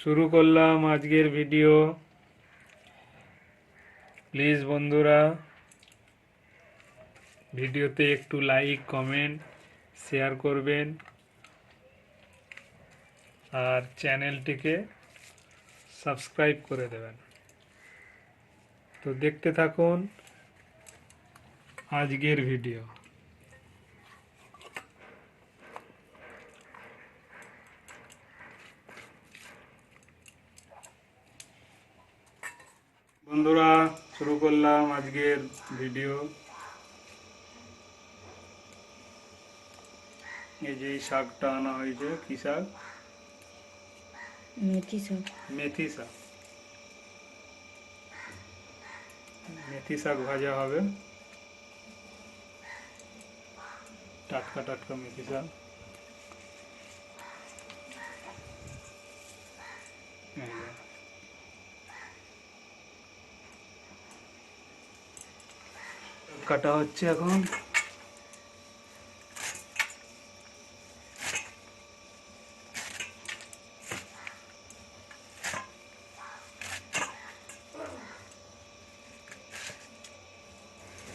শুরু করলাম আজকের ভিডিও। প্লিজ বন্ধুরা, ভিডিওতে একটু লাইক কমেন্ট শেয়ার করবেন। আর চ্যানেলটিকে সাবস্ক্রাইব করে দেবেন। তো দেখতে থাকুন আজকের ভিডিও। বন্ধুরা শুরু করলাম আজকের ভিডিও এই যে শাকটা আনা হয়েছে কি শাক? মেথি শাক। মেথি শাক। মেথি শাক ভাজা হবে। টাটকা টাটকা মেথি শাক। এই কাটা হচ্ছে এখন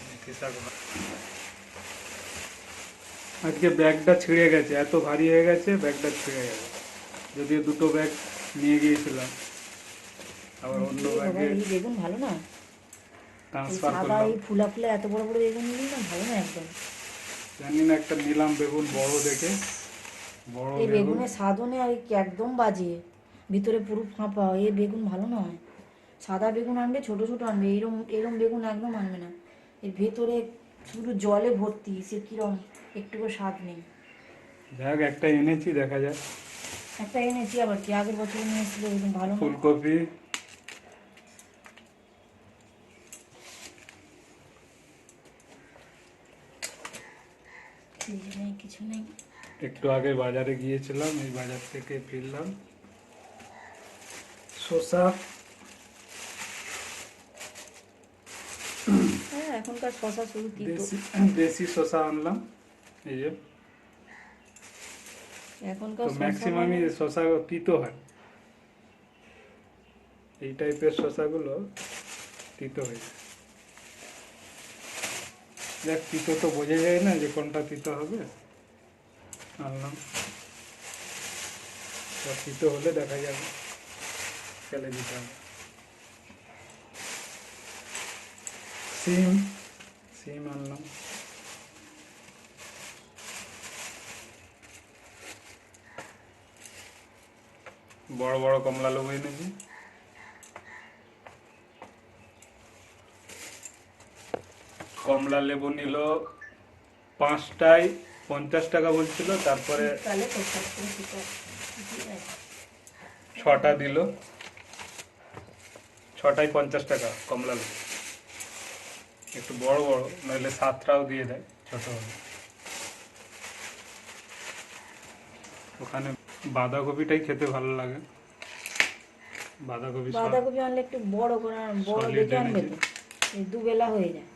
মেথি শাক ভা- আজকে ব্যাগটা ছিঁড়ে গেছে এত ভারী হয়ে গেছে ব্যাগটা ছিঁড়ে গেছে যদিও দুটো ব্যাগ নিয়ে গিয়েছিলাম আবার অন্য এই বাবা, ব্যাগে এই বেগুন ভালো না এই ট্রান্সফার সাদা করলাম। এই ফুলা ফুলা এত বড় বড় বেগুন নিলি না ভালো না একদম। জানি না একটা নিলাম বেগুন বড় দেখে। বড় এই বেগুনের স্বাদও নেই আর একদম বাজে। ভিতরে পুরো ফাঁপা এই বেগুন ভালো নয়। সাদা বেগুন আনবে ছোট ছোট আনবে এরম এরম বেগুন একদম আনবে না। এর ভেতরে শুধু জলে ভর্তি সে কিরম একটুকু স্বাদ নেই। যাক একটা এনেছি দেখা যাক। একটা এনেছি আবার কি আগের বছর নিয়ে এসেছিল ভালো ফুলকপি। কিছু নেই। একটু আগে বাজারে গিয়েছিলাম এই বাজার থেকে ফিরলাম। শসা। হ্যাঁ এখনকার শশা শুধু দেশি দেশি শসা আনলাম এই যে। এখনকার ম্যাক্সিমামই মানে- শসা তিতো হয়। এই টাইপের শসাগুলো তিতো হয়। দেখ তিতো তো বোঝা যায় না যে কোনটা তিতো হবে। আনলাম। তিতো হলে দেখা যাবে। ফেলে দিতে হবে। সিম সিম আনলাম। বড় বড় কমলা লেবু এনেছি। কমলা লেবু নিল পাঁচটায়। পঞ্চাশ টাকা বলছিল তারপরে। ছটা দিল। ছটায় পঞ্চাশ টাকা কমলা লেবু একটু বড় বড় নইলে সাতটাও দিয়ে দেয় ছোট হলে ওখানে বাঁধাকপিটাই খেতে ভালো লাগে। বাঁধাকপি বাঁধাকপি আনলে একটু বড় করে বড় দেখে আনবে তো দুবেলা হয়ে যায়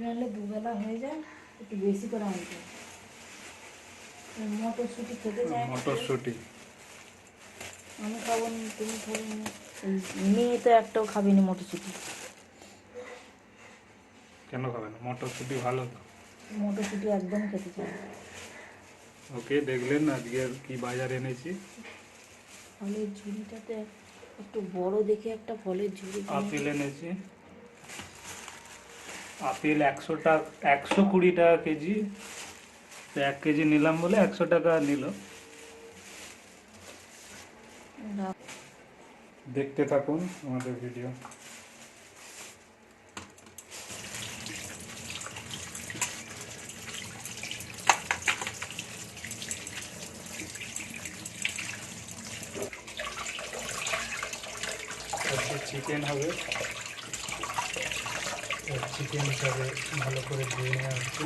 বাঁধাকপি আনলে হয়ে যায় একটু বেশি করে আনতে মটরশুঁটি খেতে না মটরশুঁটি। আমি খাব না তুমি খাব না। মেয়ে তো একটাও খাবে না মটরশুঁটি। কেন খাবে না? মটরশুঁটি ভালো তো। মটরশুঁটি একদম খেতে চাই ওকে দেখলেন আজকে কি বাজার এনেছি। ফলের ঝুড়িটাতে একটু বড় দেখে একটা ফলের ঝুড়ি আপেল এনেছি। আপেল একশো টাকা একশো কুড়ি টাকা কেজি, তো এক কেজি নিলাম বলে একশো টাকা নিল। দেখতে থাকুন আমাদের ভিডিও। চিকেন হবে। চিকেন হিসাবে ভালো করে ধুয়ে নেওয়া হচ্ছে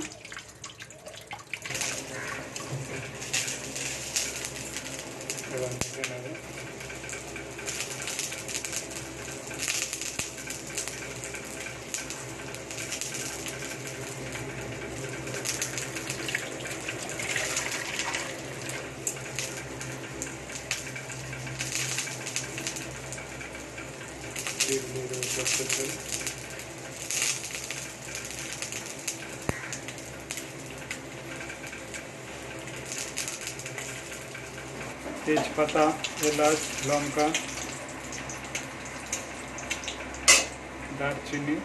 Thank you. তেজপাতা এলাচ লঙ্কা দারচিনি।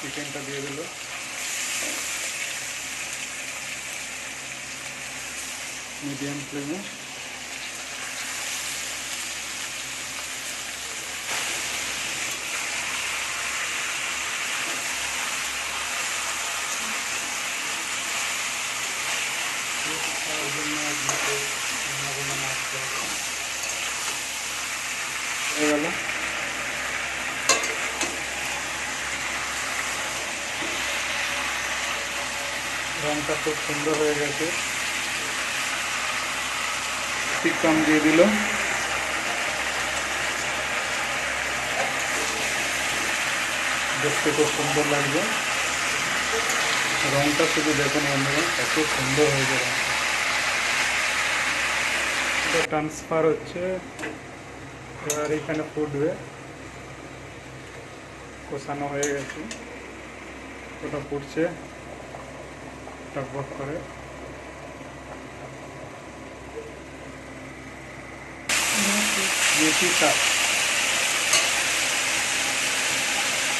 চিকেনটা দিয়ে দিল। মিডিয়াম ফ্লেমে। হয়ে গেল রংটা খুব সুন্দর হয়ে গেছে। চিকন দিয়ে দিল। দেখতে খুব সুন্দর লাগবে রংটা শুধু দেখুন বন্ধুরা, এত সুন্দর হয়েছে রংটা এটা ট্রান্সফার হচ্ছে, এবার এখানে ফুটবে। কষানো হয়ে গেছে। ওটা ফুটছে। টকবক করে। মেথি শাক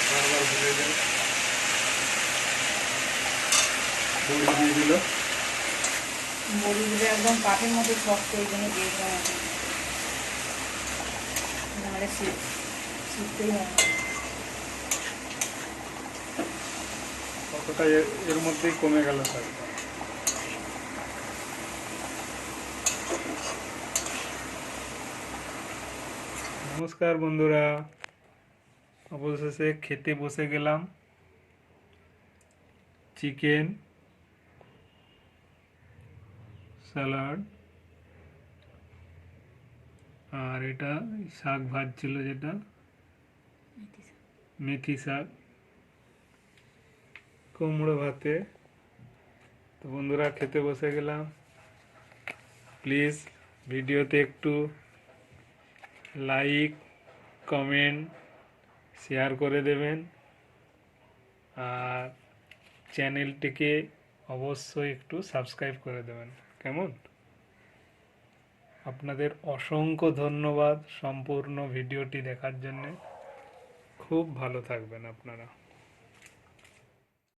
বারবার ভুলে বড়ি দিয়ে দিল। বড়িগুলো একদম কাঠের মতো শক্ত ওই জন্য দিয়ে দিলাম নাহলে শীত কতটা এর- মধ্যেই কমে গেল শাক নমস্কার বন্ধুরা। অবশেষে খেতে বসে গেলাম। Chicken salad. আর এটা শাক ভাজছিল যেটা। মেথি শাক। কুমড়ো ভাতে। তো বন্ধুরা খেতে বসে গেলাম। প্লিজ ভিডিওতে একটু লাইক কমেন্ট শেয়ার করে দেবেন। আর চ্যানেলটিকে অবশ্যই একটু সাবস্ক্রাইব করে দেবেন। কেমন? আপনাদের অসংখ্য ধন্যবাদ সম্পূর্ণ ভিডিওটি দেখার জন্যে। খুব ভালো থাকবেন আপনারা।